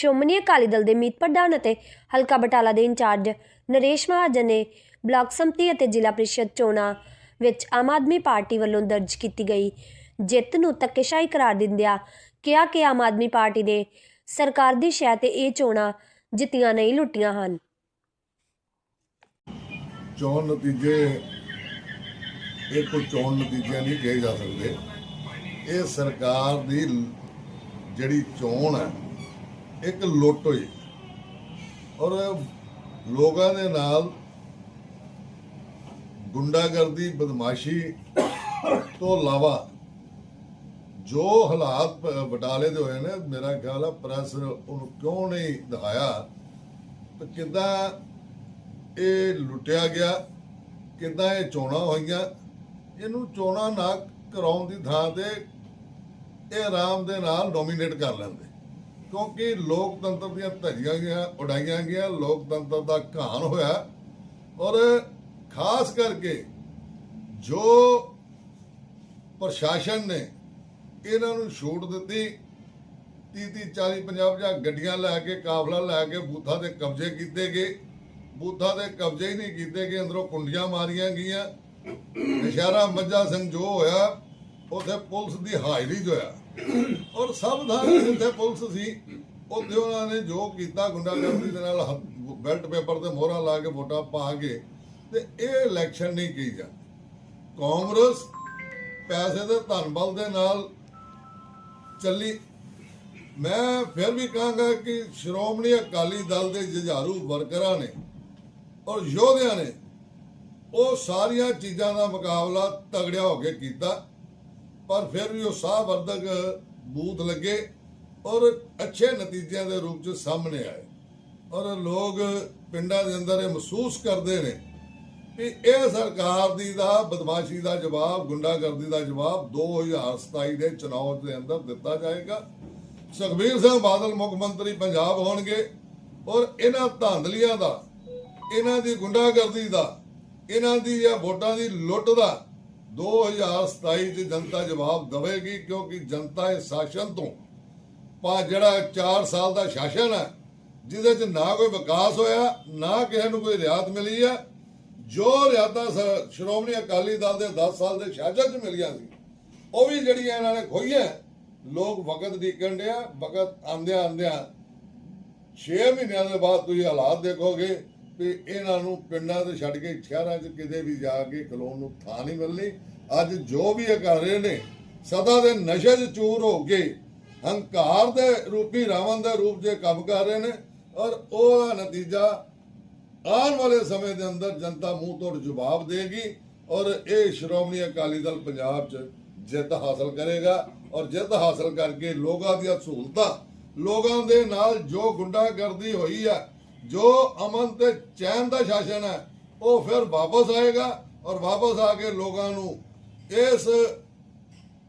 ਸ਼੍ਰੋਮਣੀ ਅਕਾਲੀ ਦਲ ਦੇ ਮੀਤ ਪ੍ਰਧਾਨ ਅਤੇ ਹਲਕਾ ਬਟਾਲਾ ਦੇ ਇੰਚਾਰਜ ਨਰੇਸ਼ ਮਹਾਜਨ ਨੇ ਬਲਾਕ ਸੰਮਤੀ ਅਤੇ ਜ਼ਿਲ੍ਹਾ ਪ੍ਰੀਸ਼ਦ ਚੋਣਾਂ ਵਿੱਚ ਆਮ ਆਦਮੀ ਪਾਰਟੀ ਵੱਲੋਂ ਦਰਜ ਕੀਤੀ ਗਈ। ਜਿੱਤ ਨੂੰ ਧੱਕੇਸ਼ਾਹੀ ਕਰਾਰ ਦਿੰਦਿਆਂ ਕਿਹਾ ਕਿ ਆਮ ਆਦਮੀ ਪਾਰਟੀ ਨੇ ਸਰਕਾਰ ਦੀ ਸ਼ਹਿ ਤੇ ਇਹ ਚੋਣਾਂ ਜਿੱਤੀਆਂ ਨਹੀਂ, ਲੁੱਟੀਆਂ ਹਨ। ਚੋਣ ਨਤੀਜੇ, ਇਹ ਕੋਈ ਚੋਣ ਨਤੀਜੇ ਨਹੀਂ ਕਹੇ ਜਾ ਸਕਦੇ। ਇਹ ਸਰਕਾਰ ਦੀ ਜਿਹੜੀ ਚੋਣ ਹੈ ਇੱਕ ਲੁੱਟ ਹੋਈ। ਔਰ ਲੋਕਾਂ ਦੇ ਨਾਲ ਗੁੰਡਾਗਰਦੀ, ਬਦਮਾਸ਼ੀ ਤੋਂ ਇਲਾਵਾ ਜੋ ਹਾਲਾਤ ਪ- ਬਟਾਲੇ ਦੇ ਹੋਏ ਨੇ, ਮੇਰਾ ਖਿਆਲ ਆ ਪ੍ਰੈਸ ਉਹਨੂੰ ਕਿਉਂ ਨਹੀਂ ਦਿਖਾਇਆ, ਤੇ ਕਿੱਦਾਂ ਇਹ ਲੁੱਟਿਆ ਗਿਆ, ਕਿੱਦਾਂ ਇਹ ਚੋਣਾਂ ਹੋਈਆਂ, ਇਹਨੂੰ ਚੋਣਾਂ ਨਾ ਕਰਾਉਣ ਦੀ ਥਾਂ ਤੇ ਇਹ ਆਰਾਮ ਦੇ ਨਾਲ ਡੋਮੀਨੇਟ ਕਰ ਲੈਂਦੇ। ਕਿਉਂਕਿ ਲੋਕਤੰਤਰ ਦੀਆਂ ਧੱਜੀਆਂ ਗਿਆ ਉਡਾਈਆਂ ਗਿਆ ਲੋਕਤੰਤਰ ਦਾ ਘਾਣ ਹੋਇਆ। ਔਰ ਖਾਸ ਕਰਕੇ ਜੋ ਪ੍ਰਸ਼ਾਸਨ ਨੇ ਇਹਨਾਂ ਨੂੰ ਛੂਟ ਦਿੱਤੀ 30 30 40 50 ਜਾਂ ਗੱਡੀਆਂ ਲੈ ਕੇ, ਕਾਫਲਾ ਲੈ ਕੇ, ਬੂਥਾਂ ਦੇ ਕਬਜ਼ੇ ਕੀਤੇ ਗਏ। ਬੂਥਾਂ ਦੇ ਕਬਜ਼ੇ ਹੀ ਨਹੀਂ ਕੀਤੇ ਗਏ, ਅੰਦਰੋਂ ਕੁੰਡੀਆਂ ਮਾਰੀਆਂ ਗਈਆਂ। ਨਸ਼ਹਿਰਾ ਮੱਝਾ ਸਿੰਘ ਜੋ ਹੋਇਆ। ਉਥੇ ਪੁਲਿਸ ਦੀ ਹਾਜ਼ਰੀ 'ਚ ਹੋਇਆ ਔਰ ਸਭ ਥਾਂ ਜਿੱਥੇ ਪੁਲਿਸ ਸੀ, ਉੱਥੇ ਉਹਨਾਂ ਨੇ ਜੋ ਕੀਤਾ ਗੁੰਡਾਗਰਦੀ ਦੇ ਨਾਲ ਬੈਲਟ ਪੇਪਰ ਤੇ ਮੋਹਰਾਂ ਲਾ ਕੇ ਵੋਟਾਂ ਪਾ ਕੇ, ਤੇ ਇਹ ਇਲੈਕਸ਼ਨ ਨਹੀਂ ਕੀ ਜਾ ਕਾਂਗਰਸ ਪੈਸੇ ਦੇ ਧਨ ਬਲ ਦੇ ਨਾਲ ਚੱਲੀ। ਮੈਂ ਫਿਰ ਵੀ ਕਹਾਂਗਾ ਕਿ ਸ਼੍ਰੋਮਣੀ ਅਕਾਲੀ ਦਲ ਦੇ ਜੁਝਾਰੂ ਵਰਕਰਾਂ ਨੇ ਔਰ ਯੋਧਿਆਂ ਨੇ ਉਹ ਸਾਰੀਆਂ ਚੀਜ਼ਾਂ ਦਾ ਮੁਕਾਬਲਾ ਤਗੜਿਆ ਹੋ ਕੇ ਕੀਤਾ। ਪਰ ਫਿਰ ਵੀ ਉਹ ਸਾਹ ਵਰਧਕ ਬੂਥ ਲੱਗੇ ਔਰ ਅੱਛੇ ਨਤੀਜਿਆਂ ਦੇ ਰੂਪ ਚ ਸਾਹਮਣੇ ਆਏ। ਔਰ ਲੋਕ ਪਿੰਡਾਂ ਦੇ ਅੰਦਰ ਇਹ ਮਹਿਸੂਸ ਕਰਦੇ ਨੇ ਵੀ ਇਹ ਸਰਕਾਰ ਦੀ ਦਾ, ਬਦਮਾਸ਼ੀ ਦਾ ਜਵਾਬ, ਗੁੰਡਾਗਰਦੀ ਦਾ ਜਵਾਬ 2027 ਦੇ ਚੁਣਾਵ ਦੇ ਅੰਦਰ ਦਿੱਤਾ ਜਾਏਗਾ। ਸੁਖਬੀਰ ਸਿੰਘ ਬਾਦਲ ਮੁੱਖ ਮੰਤਰੀ ਪੰਜਾਬ ਹੋਣਗੇ ਔਰ ਇਹਨਾਂ ਧਾਂਦਲੀਆਂ ਦਾ, ਇਹਨਾਂ ਦੀ ਗੁੰਡਾਗਰਦੀ ਦਾ, ਇਹਨਾਂ ਦੀ ਜਾਂ ਵੋਟਾਂ ਦੀ ਲੁੱਟ ਦਾ 2027 ਚ ਜਨਤਾ ਜਵਾਬ ਦੇਵੇਗੀ ਕਿਉਂਕਿ ਜਨਤਾ ਇਸ ਸ਼ਾਸਨ ਤੋਂ, ਪਾ ਜਿਹੜਾ 4 ਸਾਲ ਦਾ ਸ਼ਾਸਨ ਹੈ, ਜਿਹਦੇ ਚ ਨਾ ਕੋਈ ਵਿਕਾਸ ਹੋਇਆ, ਨਾ ਕਿਸੇ ਨੂੰ ਕੋਈ ਰਿਆਤ ਮਿਲੀ ਹੈ। ਜੋ ਰਿਆਤਾਂ ਸ਼੍ਰੋਮਣੀ ਅਕਾਲੀ ਦਲ ਦੇ 10 ਸਾਲ ਦੇ ਸ਼ਾਸਨ ਚ ਮਿਲੀਆਂ ਸੀ, ਉਹ ਵੀ ਜਿਹੜੀਆਂ ਇਹਨਾਂ ਨੇ ਖੋਈਆਂ ਲੋਕ ਵਕਤ ਡੀਕਣ ਡਿਆ, ਵਕਤ ਆਂਦਿਆਂ ਆਂਦਿਆਂ 6 ਮਹੀਨਿਆਂ ਦੇ ਬਾਅਦ ਤੁਸੀਂ ਹਾਲਾਤ ਦੇਖੋਗੇ ਵੀ ਇਹਨਾਂ ਨੂੰ ਪਿੰਡਾਂ ਤੇ ਛੱਡ ਕੇ ਸ਼ਹਿਰਾਂ 'ਚ ਕਿਤੇ ਵੀ ਜਾ ਕੇ ਖਲੋਣ ਨੂੰ ਥਾਂ ਨਹੀਂ ਮਿਲਣੀ। ਅੱਜ ਜੋ ਵੀ ਇਹ ਨੇ, ਸਦਾ ਦੇ ਨਸ਼ੇ 'ਚ ਚੂਰ ਹੋ ਕੇ ਹੰਕਾਰ ਦੇ ਰੂਪੀ ਰਾਵਣ ਦੇ ਰੂਪ 'ਚ ਕੰਮ ਕਰ ਰਹੇ ਨੇ ਔਰ ਉਹਦਾ ਨਤੀਜਾ ਆਉਣ ਵਾਲੇ ਸਮੇਂ ਦੇ ਅੰਦਰ ਜਨਤਾ ਮੂੰਹ ਤੋੜ ਜਵਾਬ ਦੇਗੀ ਔਰ ਇਹ ਸ਼੍ਰੋਮਣੀ ਅਕਾਲੀ ਦਲ ਪੰਜਾਬ 'ਚ ਜਿੱਤ ਹਾਸਲ ਕਰੇਗਾ ਔਰ ਜਿੱਤ ਹਾਸਲ ਕਰਕੇ ਲੋਕਾਂ ਦੀਆਂ ਸਹੂਲਤਾਂ, ਲੋਕਾਂ ਦੇ ਨਾਲ ਜੋ ਗੁੰਡਾਗਰਦੀ ਹੋਈ ਹੈ ਜੋ ਅਮਨ ਤੇ ਚੈਨ ਦਾ ਸ਼ਾਸਨ ਹੈ, ਉਹ ਫਿਰ ਵਾਪਸ ਆਏਗਾ ਔਰ ਵਾਪਸ ਆ ਕੇ ਲੋਕਾਂ ਨੂੰ ਇਸ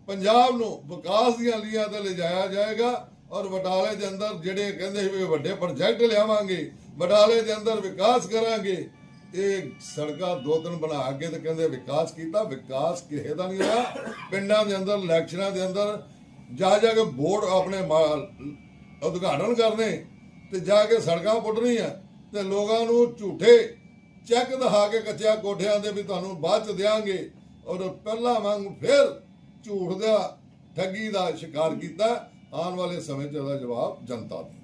ਪੰਜਾਬ ਨੂੰ ਵਿਕਾਸ ਦੀਆਂ ਲੀਹਾਂ ਤੇ ਲਿਜਾਇਆ ਜਾਏਗਾ ਔਰ ਬਟਾਲੇ ਦੇ ਅੰਦਰ ਜਿਹੜੇ ਕਹਿੰਦੇ ਵੀ ਵੱਡੇ ਪ੍ਰੋਜੈਕਟ ਲਿਆਵਾਂਗੇ, ਬਟਾਲੇ ਦੇ ਅੰਦਰ ਵਿਕਾਸ ਕਰਾਂਗੇ, ਇਹ ਸੜਕਾਂ ਦੋ ਤਿੰਨ ਬਣਾ ਕੇ ਤੇ ਕਹਿੰਦੇ ਵਿਕਾਸ ਕੀਤਾ, ਵਿਕਾਸ ਕਿਸੇ ਦਾ ਨਹੀਂ ਹੋਇਆ। ਪਿੰਡਾਂ ਦੇ ਅੰਦਰ ਇਲੈਕਸ਼ਨਾਂ ਦੇ ਅੰਦਰ ਜਾ ਜਾ ਕੇ ਵੋਟ ਆਪਣੇ ਉਦਘਾਟਨ ਕਰਨੇ। ਤੇ ਜਾ ਕੇ ਸੜਕਾਂ ਪੁੱਟਣੀਆਂ ਤੇ ਲੋਕਾਂ ਨੂੰ ਝੂਠੇ ਚੈੱਕ ਦਿਖਾ ਕੇ ਕੱਚਿਆਂ ਕੋਠਿਆਂ ਦੇ ਵੀ ਤੁਹਾਨੂੰ ਬਾਅਦ ਚ ਦੇਾਂਗੇ ਔਰ ਪਹਿਲਾਂ ਵਾਂਗ ਫਿਰ ਝੂਠ ਦਾ ਠੱਗੀ ਦਾ ਸ਼ਿਕਾਰ ਕੀਤਾ। ਆਉਣ ਵਾਲੇ ਸਮੇਂ 'ਚ ਉਹਦਾ ਜਵਾਬ ਜਨਤਾ ਦੇ